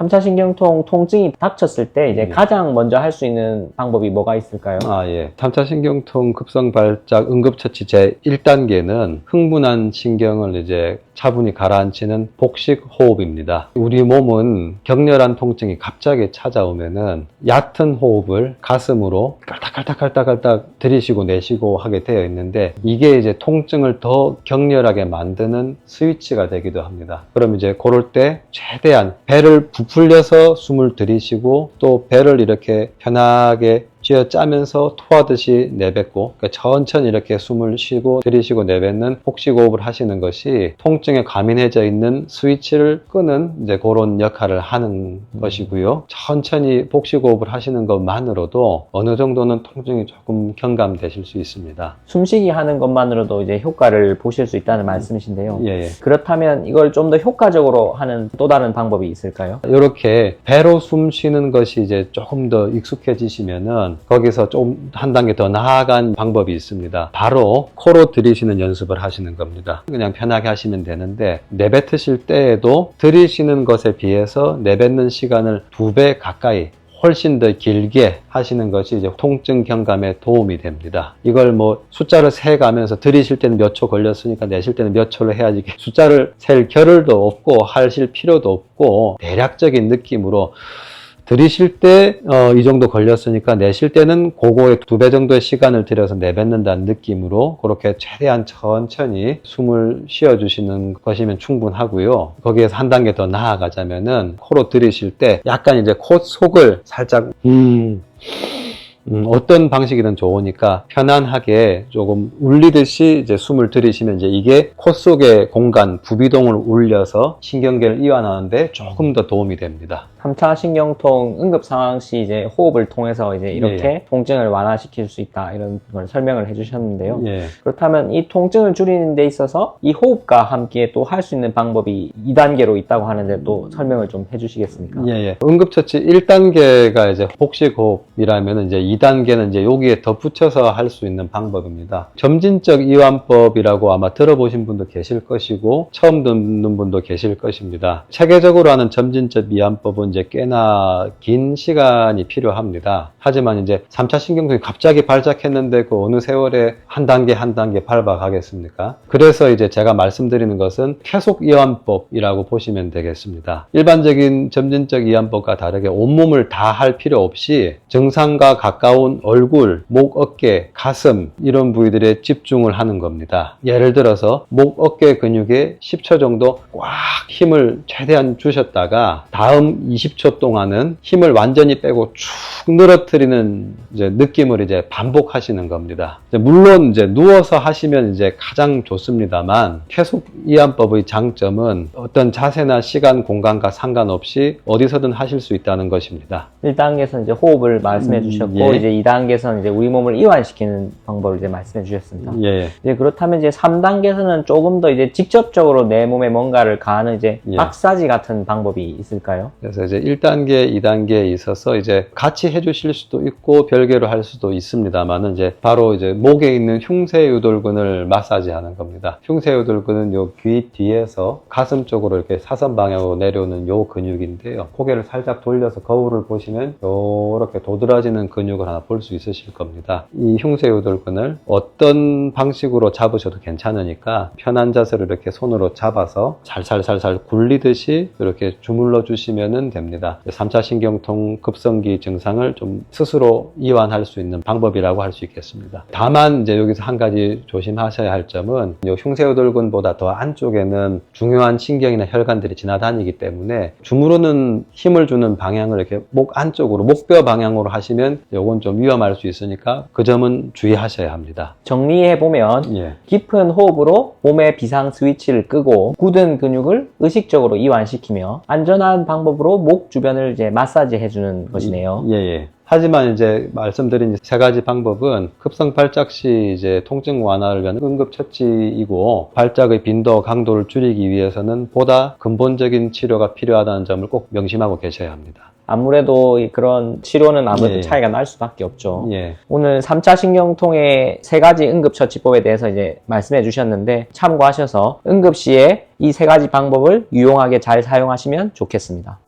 3차 신경통 통증이 닥쳤을 때 이제 네. 가장 먼저 할 수 있는 방법이 뭐가 있을까요? 아, 예. 3차 신경통 급성 발작 응급처치 제 1단계는 흥분한 신경을 이제 차분히 가라앉히는 복식 호흡입니다. 우리 몸은 격렬한 통증이 갑자기 찾아오면은 얕은 호흡을 가슴으로 깔딱깔딱깔딱깔딱 들이쉬고 내쉬고 하게 되어 있는데 이게 이제 통증을 더 격렬하게 만드는 스위치가 되기도 합니다. 그럼 이제 그럴 때 최대한 배를 부풀려서 숨을 들이쉬고 또 배를 이렇게 편하게 쥐어 짜면서 토하듯이 내뱉고 그러니까 천천히 이렇게 숨을 쉬고 들이쉬고 내뱉는 복식호흡을 하시는 것이 통증에 과민해져 있는 스위치를 끄는 이제 그런 역할을 하는 것이고요. 천천히 복식호흡을 하시는 것만으로도 어느 정도는 통증이 조금 경감되실 수 있습니다. 숨쉬기 하는 것만으로도 이제 효과를 보실 수 있다는 말씀이신데요. 예, 예. 그렇다면 이걸 좀 더 효과적으로 하는 또 다른 방법이 있을까요? 이렇게 배로 숨 쉬는 것이 이제 조금 더 익숙해지시면은 거기서 좀 한 단계 더 나아간 방법이 있습니다. 바로 코로 들이쉬는 연습을 하시는 겁니다. 그냥 편하게 하시면 되는데 내뱉으실 때에도 들이쉬는 것에 비해서 내뱉는 시간을 두 배 가까이 훨씬 더 길게 하시는 것이 이제 통증 경감에 도움이 됩니다. 이걸 뭐 숫자를 세 가면서 들이쉴 때는 몇 초 걸렸으니까 내쉴 때는 몇 초로 해야지 숫자를 셀 겨를도 없고 하실 필요도 없고 대략적인 느낌으로 들이쉴 때이 정도 걸렸으니까 내쉴 때는 그거의 두 배 정도의 시간을 들여서 내뱉는다는 느낌으로 그렇게 최대한 천천히 숨을 쉬어주시는 것이면 충분하고요. 거기에서 한 단계 더 나아가자면은 코로 들이쉴 때 약간 이제 코 속을 살짝 음 음, 어떤 방식이든 좋으니까 편안하게 조금 울리듯이 이제 숨을 들이쉬면 이제 이게 코 속의 공간, 부비동을 울려서 신경계를 이완하는데 조금 더 도움이 됩니다. 3차 신경통 응급 상황 시 이제 호흡을 통해서 이제 이렇게 예. 통증을 완화시킬 수 있다 이런 걸 설명을 해주셨는데요. 예. 그렇다면 이 통증을 줄이는 데 있어서 이 호흡과 함께 또 할 수 있는 방법이 2단계로 있다고 하는데 또 설명을 좀 해주시겠습니까? 예, 예. 응급처치 1단계가 이제 복식호흡이라면 이제 2단계는 이제 여기에 덧붙여서 할 수 있는 방법입니다. 점진적 이완법이라고 아마 들어보신 분도 계실 것이고 처음 듣는 분도 계실 것입니다. 체계적으로 하는 점진적 이완법은 이제 꽤나 긴 시간이 필요합니다. 하지만 이제 3차 신경통이 갑자기 발작했는데 그 어느 세월에 한 단계 한 단계 밟아 가겠습니까? 그래서 이제 제가 말씀드리는 것은 계속 이완법이라고 보시면 되겠습니다. 일반적인 점진적 이완법과 다르게 온몸을 다 할 필요 없이 정상과 가까운 얼굴, 목, 어깨, 가슴 이런 부위들에 집중을 하는 겁니다. 예를 들어서 목, 어깨 근육에 10초 정도 꽉 힘을 최대한 주셨다가 다음 20초 동안은 힘을 완전히 빼고 쭉 늘어뜨리는 이제 느낌을 이제 반복하시는 겁니다. 이제 물론 이제 누워서 하시면 이제 가장 좋습니다만 계속 이완법의 장점은 어떤 자세나 시간, 공간과 상관없이 어디서든 하실 수 있다는 것입니다. 1단계에서는 이제 호흡을 말씀해 음, 주셨고 예. 이제 2단계에서는 이제 우리 몸을 이완시키는 방법을 이제 말씀해 주셨습니다. 예. 이제 그렇다면 이제 3단계에서는 조금 더 이제 직접적으로 내 몸에 뭔가를 가하는 이제 예. 막사지 같은 방법이 있을까요? 그래서 이제 1단계, 2단계에 있어서 이제 같이 해주실 수도 있고 별개로 할 수도 있습니다만은 이제 바로 이제 목에 있는 흉쇄유돌근을 마사지하는 겁니다. 흉쇄유돌근은 요 귀 뒤에서 가슴 쪽으로 이렇게 사선 방향으로 내려오는 요 근육인데요. 고개를 살짝 돌려서 거울을 보시면 요렇게 도드라지는 근육을 하나 볼 수 있으실 겁니다. 이 흉쇄유돌근을 어떤 방식으로 잡으셔도 괜찮으니까 편한 자세로 이렇게 손으로 잡아서 살살살살 굴리듯이 이렇게 주물러 주시면 됩니다. 3차 신경통 급성기 증상을 좀 스스로 이완할 수 있는 방법이라고 할 수 있겠습니다. 다만 이제 여기서 한 가지 조심하셔야 할 점은 이 흉쇄유돌근보다 더 안쪽에는 중요한 신경이나 혈관들이 지나다니기 때문에 주무르는 힘을 주는 방향을 이렇게 목 안쪽으로 목뼈 방향으로 하시면 요건 좀 위험할 수 있으니까 그 점은 주의하셔야 합니다. 정리해 보면 예. 깊은 호흡으로 몸의 비상 스위치를 끄고 굳은 근육을 의식적으로 이완시키며 안전한 방법으로 목 주변을 이제 마사지 해주는 것이네요. 예, 예. 하지만 이제 말씀드린 세 가지 방법은 급성 발작 시 이제 통증 완화를 위한 응급 처치이고 발작의 빈도 강도를 줄이기 위해서는 보다 근본적인 치료가 필요하다는 점을 꼭 명심하고 계셔야 합니다. 아무래도 이 그런 치료는 아무래도 예. 차이가 날 수밖에 없죠. 예. 오늘 3차 신경통의 세 가지 응급처치법에 대해서 이제 말씀해 주셨는데 참고하셔서 응급 시에 이 세 가지 방법을 유용하게 잘 사용하시면 좋겠습니다.